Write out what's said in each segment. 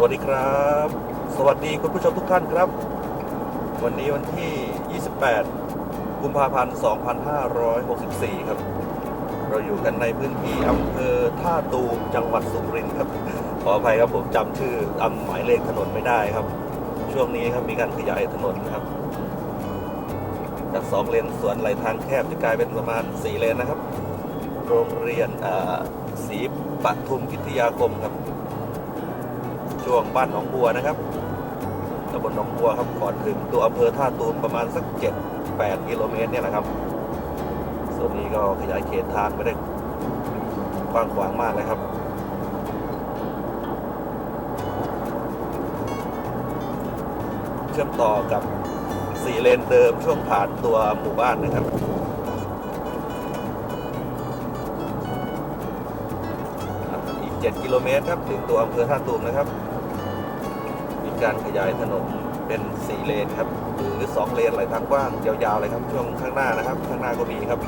สวัสดีครับ สวัสดีคุณผู้ชมทุกท่านครับ วันนี้วันที่ 28 กุมภาพันธ์ 2564 ครับ เราอยู่กันในพื้นที่อำเภอท่าตูมจังหวัดสุรินทร์ครับ ขออภัยครับผมจำชื่ออำหมายเลขถนนไม่ได้ครับ ช่วงนี้ครับมีการขยายถนนครับ จากสองเลนสวนไหลทางแคบจะกลายเป็นประมาณ 4 เลนนะครับ โรงเรียนศรีปทุมพิทยาคมครับ ช่วงบ้านหนองบัวนะครับตำบลหนองบัวครับก่อนถึงตัวอำเภอท่าตูมประมาณสัก 7-8 กิโลเมตรเนี่ยแหละครับส่วนนี้ก็ขยายเขตทางไปได้กว้างขวางมากเลยครับเชื่อมต่อกับ4เลนเดิมช่วงผ่านตัวหมู่บ้านนะครับอีก 7 กิโลเมตรครับถึงตัวอำเภอท่าตูมนะครับ การขยายถนนเป็น 4 เลนครับหรือ 2 เลนไหลทางกว้างยาวๆเลยครับช่วงข้างหน้านะครับ ข้างหน้าก็มีครับ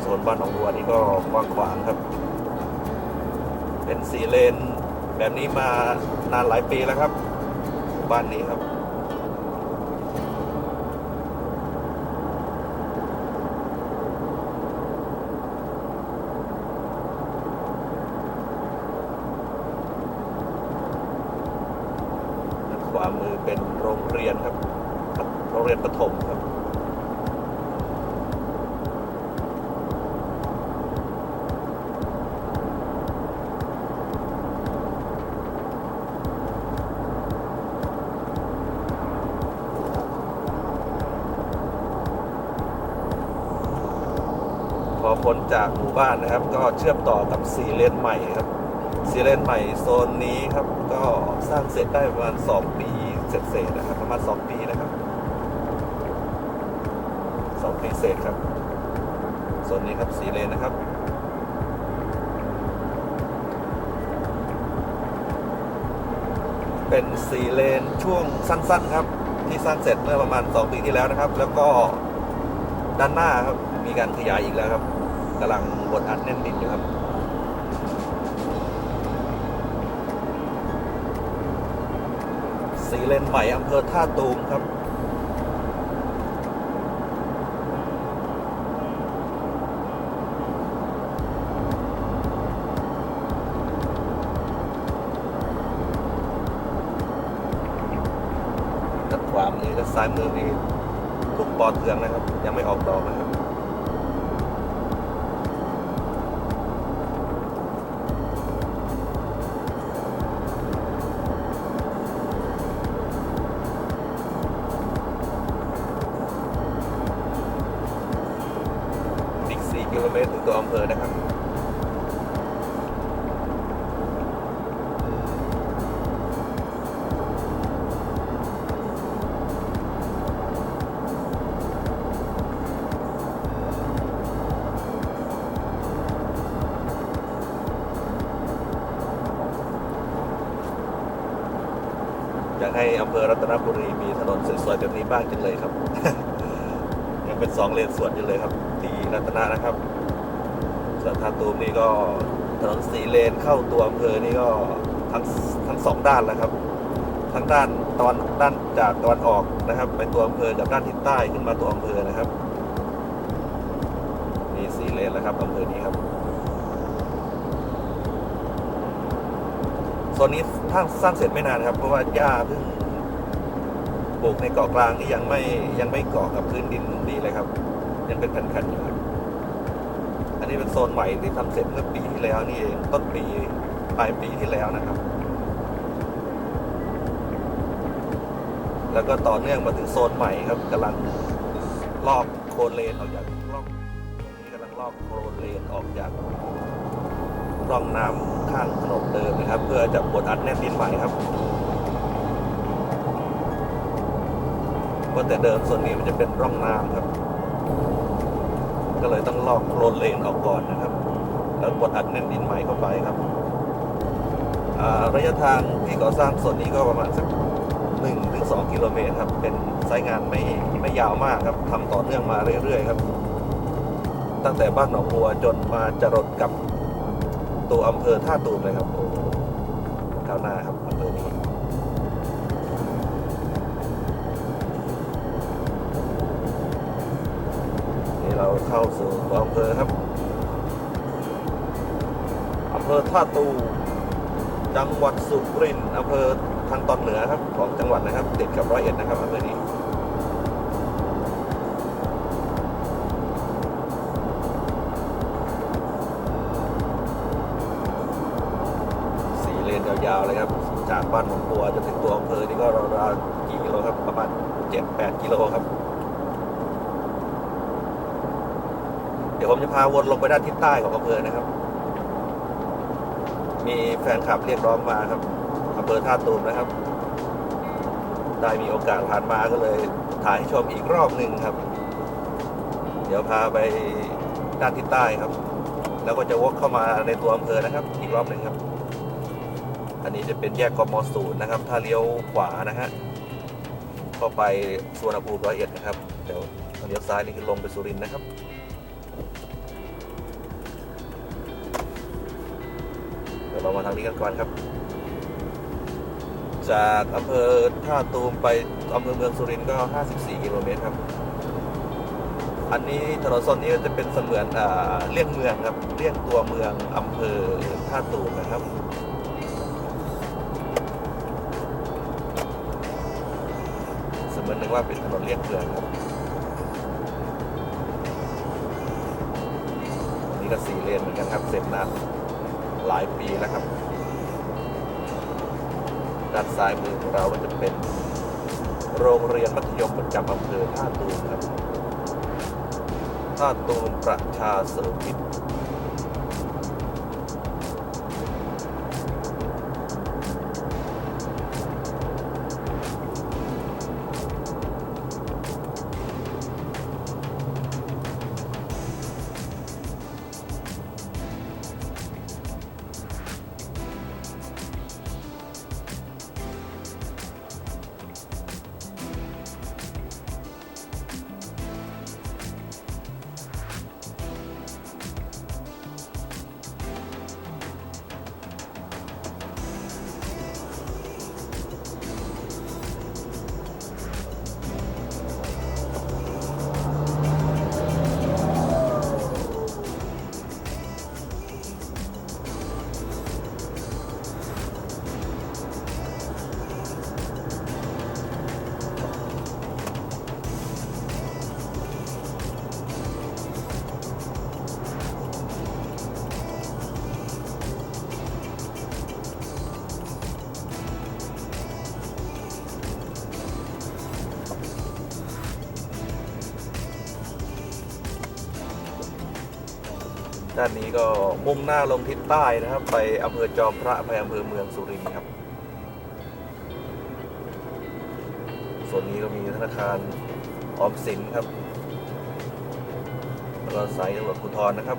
โซนบ้านหนองบัวนี่ก็กว้างขวางครับ เป็น 4 เลน แบบนี้มานานหลายปีแล้วครับ บ้านนี้ครับ ด้ามือเป็นโรงเรียนครับ โรงเรียนประถมครับพอพ้นจากหมู่บ้านนะครับ ก็เชื่อมต่อกับสี่เลนใหม่ครับซีเลนใหม่โซนนี้ครับก็ สร้างเสร็จได้ประมาณ2ปีเสร็จๆนะครับประมาณ2ปีนะครับ2ปีเศษครับโซนนี้ครับสีเลนนะครับเป็นสีเลนช่วงสั้น ๆ ครับ ที่สร้างเสร็จเมื่อประมาณ 2 ปีที่แล้วนะครับ แล้วก็ด้านหน้าครับ มีการขยายอีกแล้วครับกำลังบดอัดแน่นดินอยู่ครับ เลนใหม่อำเภอท่าตูมครับ ด้านขวามือด้านซ้ายมือนี่ทุกปอเทืองนะครับ ยังไม่ออกดอกนะครับ กิโลเมตรถึงตัวอำเภอนะครับอยากให้อำเภอรัตนบุรีมีถนนสวยๆแบบนี้บ้างจังเลยครับ สองเลนสวนอยู่เลยครับ ที่รัตนะนะครับส่วนท่าตูมนี่ก็ถนนสีเลนเข้าตัวอำเภอนี่ก็ทั้งทั้งสองด้านแล้วครับ ทั้งด้านตอนด้านจากตะวันออกนะครับ ไปตัวอำเภอกับด้านทิศใต้ขึ้นมาตัวอำเภอนะครับมีสีเลนแล้วครับอำเภอนี้ครับโซนนี้ถ้างสร้างเสร็จไม่นานครับ เพราะว่าหญ้าเพิ่ง ปลูกในเกาะกลางนี่ยังไม่ยังไม่เกาะกับพื้นดินดีเลยครับ ยังเป็นแผ่นๆอยู่ครับอันนี้เป็นโซนใหม่ที่ทำเสร็จเมื่อปีที่แล้วนี่เองต้นปีปลายปีที่แล้วนะครับ แล้วก็ต่อเนื่องมาถึงโซนใหม่ครับกำลังลอกโคลนเลนออกจากร่องตรงนี้กำลังลอกโคลนเลนออกจากร่องน้ำข้างถนนเดิมนะครับ เพื่อจะบดอัดแน่นดินใหม่ครับ ราะแต่เดิมส่วนนี้มันจะเป็นร่องน้ำครับ ก็เลยต้องลอกโคลนเลนออกก่อนนะครับ แล้วกดอัดแน่นดินใหม่เข้าไปครับระยะทางที่ก่อสร้างส่วนนี้ก็ประมาณสักหนึ่งถึงสองกิโลเมตรครับ เป็นไซต์งานไม่ไม่ยาวมากครับทำต่อเนื่องมาเรื่อยๆครับ ตั้งแต่บ้านหนองบัวจนมาจรดกับตัวอำเภอท่าตูมเลยครับโอ้โหก้าวหน้าครับ เราเข้าสู่ตัวอำเภอครับอำเภอท่าตู จังหวัดสุรินทร์อำเภอทางตอนเหนือครับของจังหวัดนะครับ ติดกับร้อยเอ็ดนะครับอำเภอนี้สี่เลนยาวๆเลยครับ จากบ้านหนองบัวจนถึงตัวอำเภอนี่ก็ราวๆกี่กิโลครับ ประมาณเจ็ดแปดกิโลครับ เดี๋ยวผมจะพาวนลงไปด้านทิศใต้ของอำเภอนะครับ มีแฟนคลับเรียกร้องมาครับอำเภอท่าตูมนะครับ ได้มีโอกาสผ่านมาก็เลย ถ่ายให้ชมอีกรอบหนึ่งครับ เดี๋ยวพาไปด้านทิศใต้ครับ แล้วก็จะวกเข้ามาในตัวอำเภอนะครับ อีกรอบหนึ่งครับ อันนี้จะเป็นแยกกมศูนย์นะครับ ถ้าเลี้ยวขวานะฮะก็ไปสวนภูมิร้อยเอ็ดนะครับ เดี๋ยวเลี้ยวซ้ายนี่คือลงไปสุรินทร์นะครับ เรามาทางนี้กันก่อนครับ จากอำเภอท่าตูมไปอำเภอเมืองสุรินทร์ก็ 54 กิโลเมตรครับ อันนี้ถนนโซนนี้ก็จะเป็นเสมือนอเลี่ยงเมืองครับเลี่ยงตัวเมืองอำเภอท่าตูมนะครับเสมือนหนึ่งว่าเป็นถนนเลี่ยงเมืองครับนนี้ก็สี่เลนเหมือนกันครับเสร็จนาน หลายปีแล้วครับ ด้านซ้ายมือของเราก็จะเป็น โรงเรียนมัธยมประจำอำเภอท่าตูนครับท่าตูนประชาเสริมมิตร ด้านนี้ก็มุ่งหน้าลงทิศใต้นะครับ ไปอำเภอจอมพระไปอำเภอเมืองสุรินทร์ครับส่วนนี้ก็มีธนาคารออมสินครับแล้วก็สายตำรวจภูธรนะครับ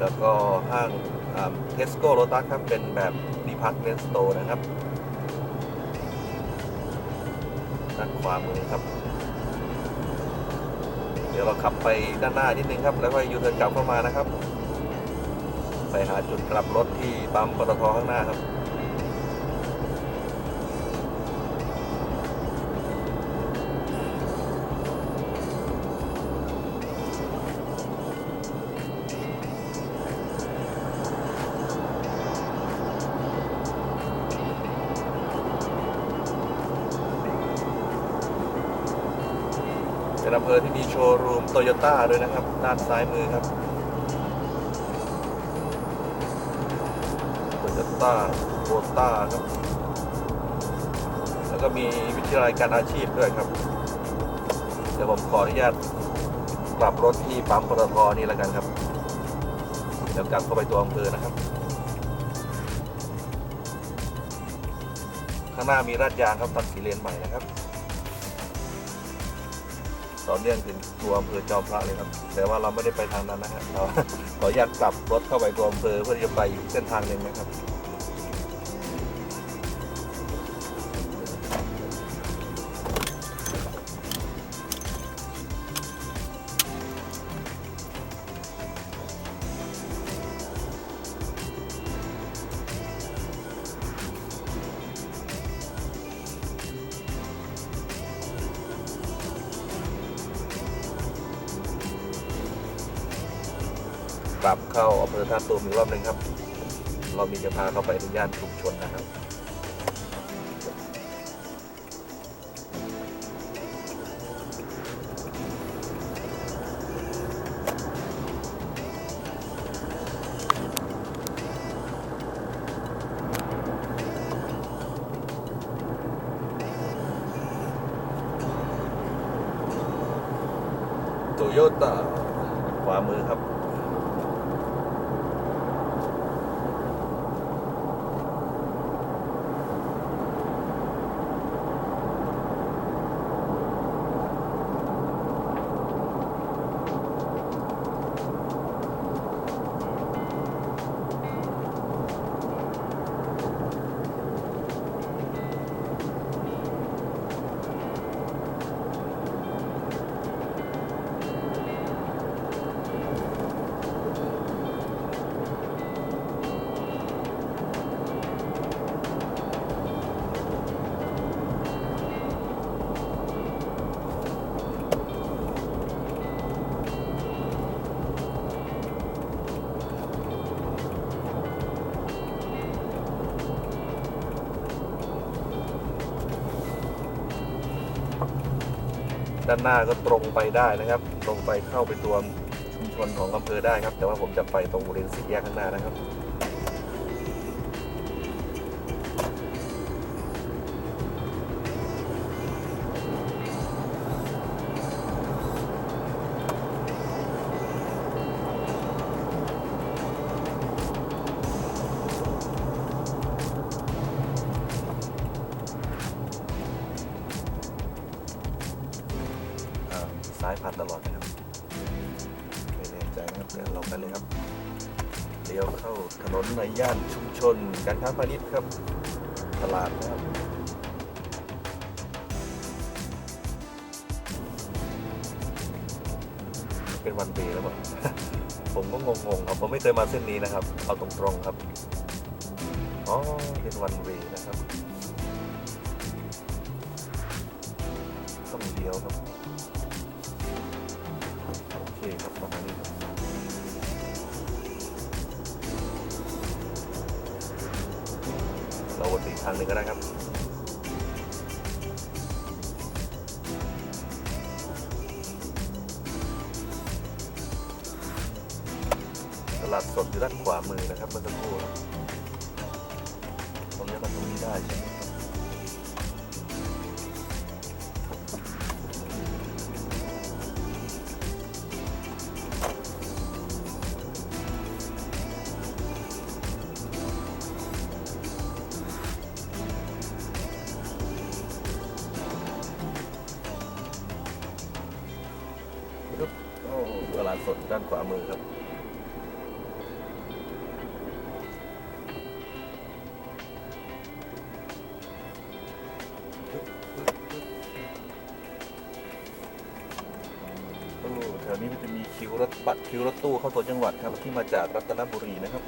แล้วก็ห้างเทสโก้โ o ตัสครับ เป็นแบบดีพาร์ตเมนต์สโตร์นะครับด้านขวามือครับ เดี๋ยวเราขับไปด้านหน้านิดนึงครับ แล้วก็ยูเทิร์นกลับเข้ามานะครับ ไปหาจุดกลับรถที่ปั๊มปตทข้างหน้าครับ โตโยต้าด้วยนะครับ ด้านซ้ายมือครับโตโยต้าโบต้าครับ แล้วก็มีวิทยาลัยการอาชีพด้วยครับ เดี๋ยวผมขออนุญาตปรับรถที่ปั๊มปตทนี่แล้วกันครับ เดี๋ยวกลับเข้าไปตัวอำเภอนะครับ ข้างหน้ามีราดยางครับตัดสีเลนใหม่นะครับ ต่อเนื่องถึงตัวอำเภอจอมพระเลยครับ แต่ว่าเราไม่ได้ไปทางนั้นนะครับเราขออนุญาตกลับรถเข้าไปตัวอำเภอเพื่อที่จะไปอีกเส้นทางหนึ่งนะครับารตูมอีกรอบหนึ่งครับ เรามีจะพาเข้าไปในย่านชุมชนนะครับ ด้านหน้าก็ตรงไปได้นะครับ ตรงไปเข้าไปตัวชุมชนของอำเภอได้ครับ แต่ว่าผมจะไปตรงบริเวณสี่แยกข้างหน้านะครับ ในย่านชุมชนการค้าพาณิชย์ครับตลาดนะครับเป็นวันเบแล้วเปล่าผมก็งงๆครับผมไม่เคยมาเส้นนี้นะครับ เอาตรงๆครับ อ๋อ เป็นวันเวนะครับต้องเลี้ยวครับ เราวนไปอีกทางหนึ่งก็ได้ครับ ตลาดสดอยู่ด้านขวามือนะครับเมื่อสักครู่ครับตรงนี้มาตรงนี้ได้ใช่ไหม สดด้านขวามือครับโอ้แถวนี้มันจะมีคิวรถบัตรคิวรถตู้เข้าตัวจังหวัดครับที่มาจากรัตนบุรีนะครับ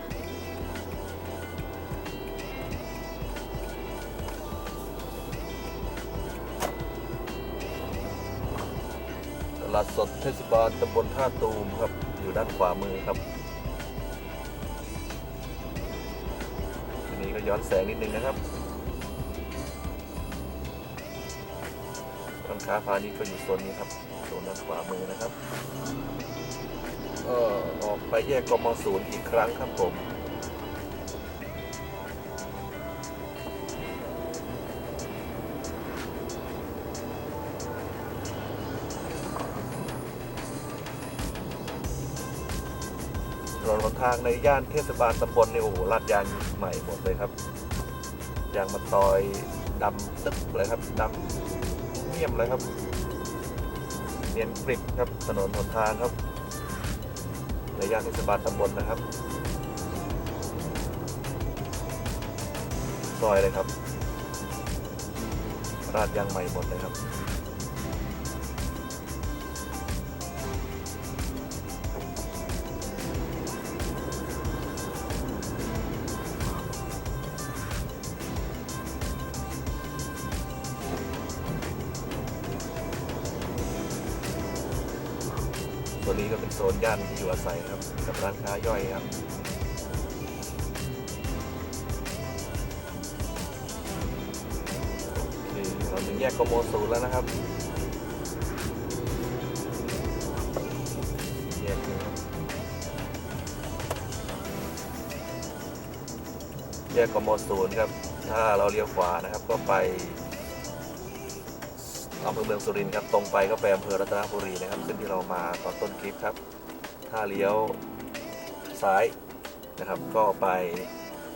สดเทศบาลตำบลท่าตูมครับ อยู่ด้านขวามือครับทีนี้ก็ย้อนแสงนิดนึงนะครับร้านค้าพาณิชย์ก็อยู่โซนนี้ครับโซนด้านขวามือนะครับเอ่อออกไปแยกกมศูนย์อีกครั้งครับผมางในย่านเทศบาลตำบลเนี่ยโอ้โหลาดยางใหม่หมดเลยครับยางมาตอยดำตึ๊กเลยครับดำเมี่ยมเลยครับเนียนกริบครับถนนหนทางครับ ในย่านเทศบาลตำบลนะครับซอยเลยครับราดยางใหม่หมดเลยครับ อยู่อาศัยครับกับร้านค้าย่อยครับเราถึงแยกโกโมซูแล้วนะครับแยกครับแยกกมศูนย์ครับ ถ้าเราเลี้ยวขวานะครับก็ไปอำเภอเมืองสุรินทร์ครับ ตรงไปก็ไปอำเภอรัตนบุรีนะครับ ซึ่งที่เรามาตอนต้นคลิปครับ ถ้าเลี้ยวซ้ายนะครับ ก็ไป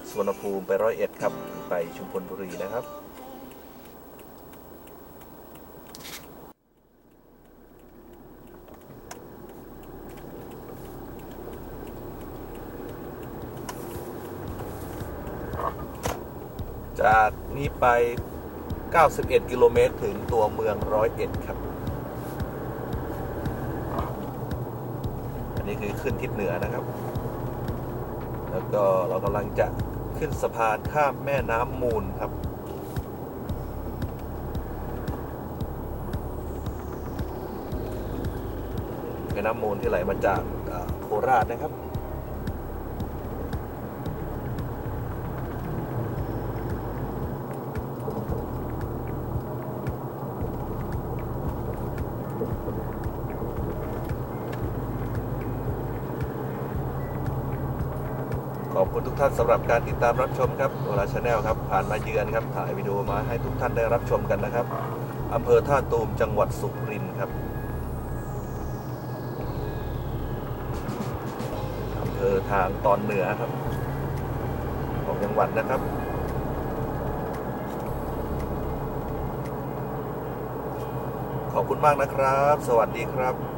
สุวนภูมิไปร้อยเอ็ดครับ ไปชุมพลบุรีนะครับจากนี้ไป 91 กิโลเมตร ถึงตัวเมืองร้อยเอ็ดครับ อันนี้ คือขึ้นทิศเหนือนะครับ แล้วก็เรากำลังจะขึ้นสะพานข้ามแม่น้ำมูลครับแม่น้ำมูลที่ไหลมาจากโคราชนะครับ ท่านสำหรับการติดตามรับชมครับโอลาชาแนลครับผ่านมาเยือนครับถ่ายวิดีโอมาให้ทุกท่านได้รับชมกันนะครับอำเภอท่าตูมจังหวัดสุรินทร์ครับอำเภอทางตอนเหนือครับ ของจังหวัดนะครับขอบคุณมากนะครับ สวัสดีครับ